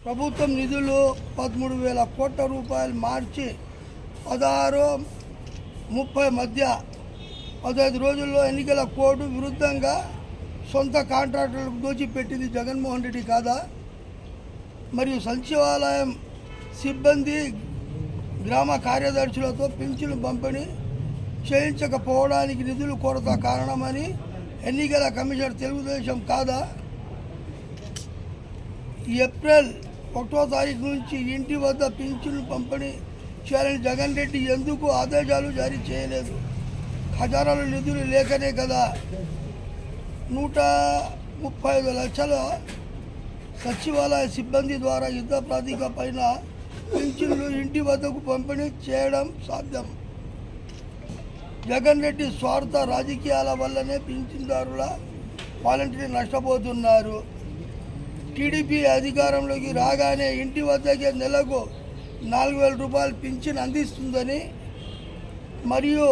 ప్రభుత్వం నిధులు పదమూడు వేల కోట్ల రూపాయలు మార్చి పదహారు ముప్పై మధ్య పదహైదు రోజుల్లో ఎన్నికల కోడ్ విరుద్ధంగా సొంత కాంట్రాక్టర్లకు దోచిపెట్టింది జగన్మోహన్ రెడ్డి కాదా? మరియు సచివాలయం సిబ్బంది గ్రామ కార్యదర్శులతో పింఛను పంపిణీ చేయించకపోవడానికి నిధులు కొరత కారణమని ఎన్నికల కమిషనర్ తెలుగుదేశం కాదా? ఏప్రిల్ ఒకటో తారీఖు నుంచి ఇంటి వద్ద పింఛన్లు పంపిణీ చేయాలని జగన్ రెడ్డి ఎందుకు ఆదేశాలు జారీ చేయలేదు? ఖజానాలో నిధులు లేకనే కదా నూట ముప్పై ఐదు లక్షల సచివాలయ సిబ్బంది ద్వారా యుద్ధ ప్రాతిక పైన పింఛన్లు ఇంటి వద్దకు పంపిణీ చేయడం సాధ్యం. జగన్ రెడ్డి స్వార్థ రాజకీయాల వల్లనే పింఛన్దారుల వాలంటీర్ నష్టపోతున్నారు. టీడీపీ అధికారంలోకి రాగానే ఇంటి వద్దకే నెలకు నాలుగు వేల రూపాయలు పింఛన్ అందిస్తుందని మరియు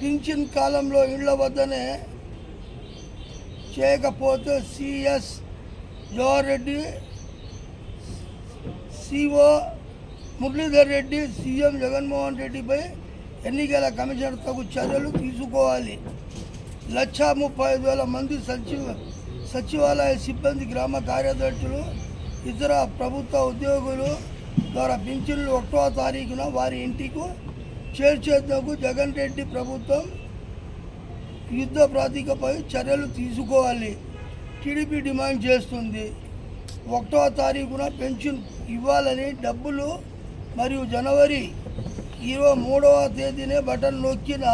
పింఛన్ కాలంలో ఇళ్ళ వద్దనే చేయకపోతే CS Jawahar Reddy CEO Muralidhar Reddy CM Jaganmohan రెడ్డిపై ఎన్నికల కమిషనర్ తగు చర్యలు తీసుకోవాలి. లక్షా ముప్పై ఐదు వేల మంది సచివ సచివాలయ సిబ్బంది గ్రామ కార్యదర్శులు ఇతర ప్రభుత్వ ఉద్యోగులు ద్వారా పింఛన్లు ఒకటో తారీఖున వారి ఇంటికి చేర్చేందుకు జగన్ రెడ్డి ప్రభుత్వం యుద్ధ ప్రాతికపై చర్యలు తీసుకోవాలి. టీడీపీ డిమాండ్ చేస్తుంది. ఒకటో తారీఖున పెన్షన్ ఇవ్వాలని డబ్బులు మరియు జనవరి ఇరవై మూడవ తేదీనే బటన్ నొక్కిన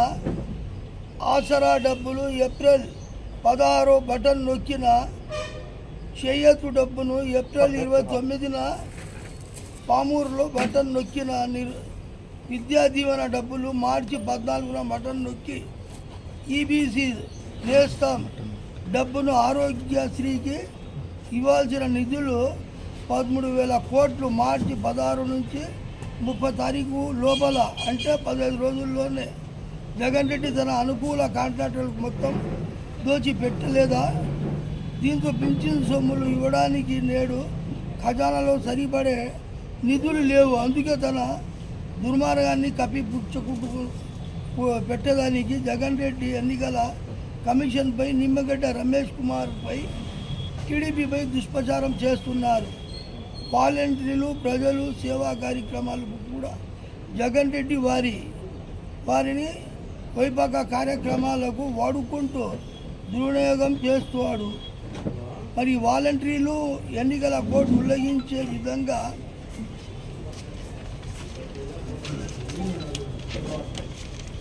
ఆసరా డబ్బులు ఏప్రిల్ పదహారు బటన్ నొక్కిన చేయతు డబ్బును ఏప్రిల్ ఇరవై తొమ్మిదిన పామూరులో బటన్ నొక్కిన నిర్ విద్యా దీవెన డబ్బులు మార్చి పద్నాలుగున బటన్ నొక్కి ఈబీసీ నేస్తాం. డబ్బును ఆరోగ్యశ్రీకి ఇవ్వాల్సిన నిధులు పదమూడు వేల కోట్లు మార్చి పదహారు నుంచి ముప్పై తారీఖు లోపల అంటే పదహైదు రోజుల్లోనే. జగన్ రెడ్డి తన అనుకూల కాంట్రాక్టర్లకు మొత్తం దోచి పెట్టలేదా దీంతో పింఛన్ సొమ్ములు ఇవ్వడానికి నేడు ఖజానాలో సరిపడే నిధులు లేవు. అందుకే తన దుర్మార్గాన్ని కప్పి పుచ్చుకుంటూ పెట్టడానికి జగన్ రెడ్డి ఎన్నికల కమిషన్పై నిమ్మగడ్డ రమేష్ కుమార్పై టీడీపీపై దుష్ప్రచారం చేస్తున్నారు. వాలంటీర్లు ప్రజలు సేవా కార్యక్రమాలకు కూడా జగన్ రెడ్డి వారి వారిని వైపాక కార్యక్రమాలకు వాడుకుంటూ దుర్వినియోగం చేస్తున్నాడు మరి వాలంటీర్లు ఎన్నికల కోడ్ ఉల్లంఘించే విధంగా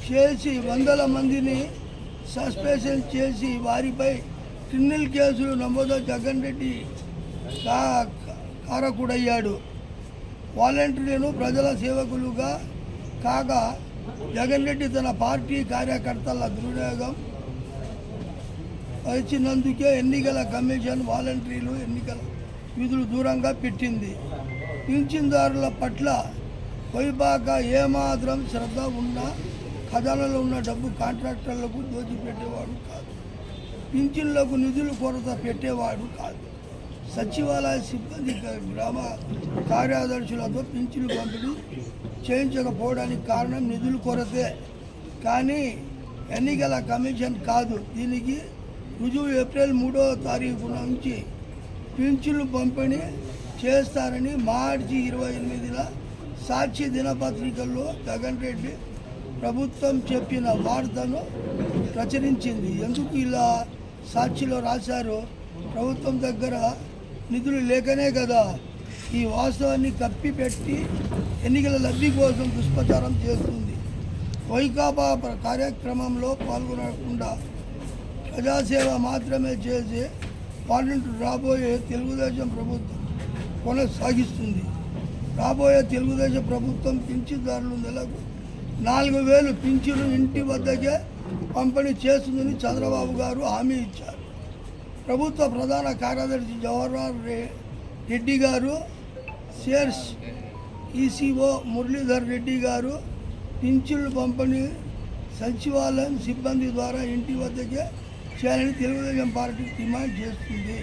చేసి వందల మందిని సస్పెన్షన్ చేసి వారిపై క్రిమినల్ కేసులు నమోదు జగన్ రెడ్డి కా- కారకుడయ్యాడు. వాలంటీర్లను ప్రజల సేవకులుగా కాగా జగన్ రెడ్డి తన పార్టీ కార్యకర్తల దుర్వినియోగం వచ్చినందుకే ఎన్నికల కమిషన్ వాలంటీర్లు ఎన్నికల విధులు దూరంగా పెట్టింది. పింఛన్దారుల పట్ల వైపాక ఏమాత్రం శ్రద్ధ ఉన్నా ఖజానాలో ఉన్న డబ్బు కాంట్రాక్టర్లకు దోచిపెట్టేవాడు కాదు. పింఛన్లకు నిధులు కొరత పెట్టేవాడు కాదు. సచివాలయ సిబ్బంది గ్రామ కార్యదర్శులతో పింఛన్లు పంపిణీ చేయించకపోవడానికి కారణం నిధుల కొరతే. కానీ ఎన్నికల కమిషన్ కాదు. దీనికి రుజువు ఏప్రిల్ మూడో తారీఖు నుంచి పింఛన్లు పంపిణీ చేస్తారని మార్చి ఇరవై ఎనిమిదిన సాక్షి దినపత్రికల్లో జగన్ రెడ్డి ప్రభుత్వం చెప్పిన వార్తను ప్రచురించింది. ఎందుకు ఇలా సాక్షిలో రాశారు? ప్రభుత్వం దగ్గర నిధులు లేకనే కదా. ఈ వాస్తవాన్ని కప్పిపెట్టి ఎన్నికల లబ్ధి కోసం దుష్ప్రచారం చేస్తుంది. వైకాపా కార్యక్రమంలో పాల్గొనకుండా ప్రజాసేవ మాత్రమే చేసి పార్లమెంట్ రాబోయే తెలుగుదేశం ప్రభుత్వం కొనసాగిస్తుంది. రాబోయే తెలుగుదేశం ప్రభుత్వం పింఛన్దారులు నెలకు నాలుగు వేలు పింఛను ఇంటి వద్దకే పంపిణీ చేస్తుందని చంద్రబాబు గారు హామీ ఇచ్చారు. ప్రభుత్వ ప్రధాన కార్యదర్శి జవహర్లాల్ రె- రెడ్డి గారు సేర్స్ ఈసీఓ మురళీధర్ రెడ్డి గారు పింఛన్లు పంపిణీ సచివాలయం సిబ్బంది ద్వారా ఇంటి వద్దకే చేయాలని తెలుగుదేశం పార్టీ డిమాండ్ చేస్తుంది.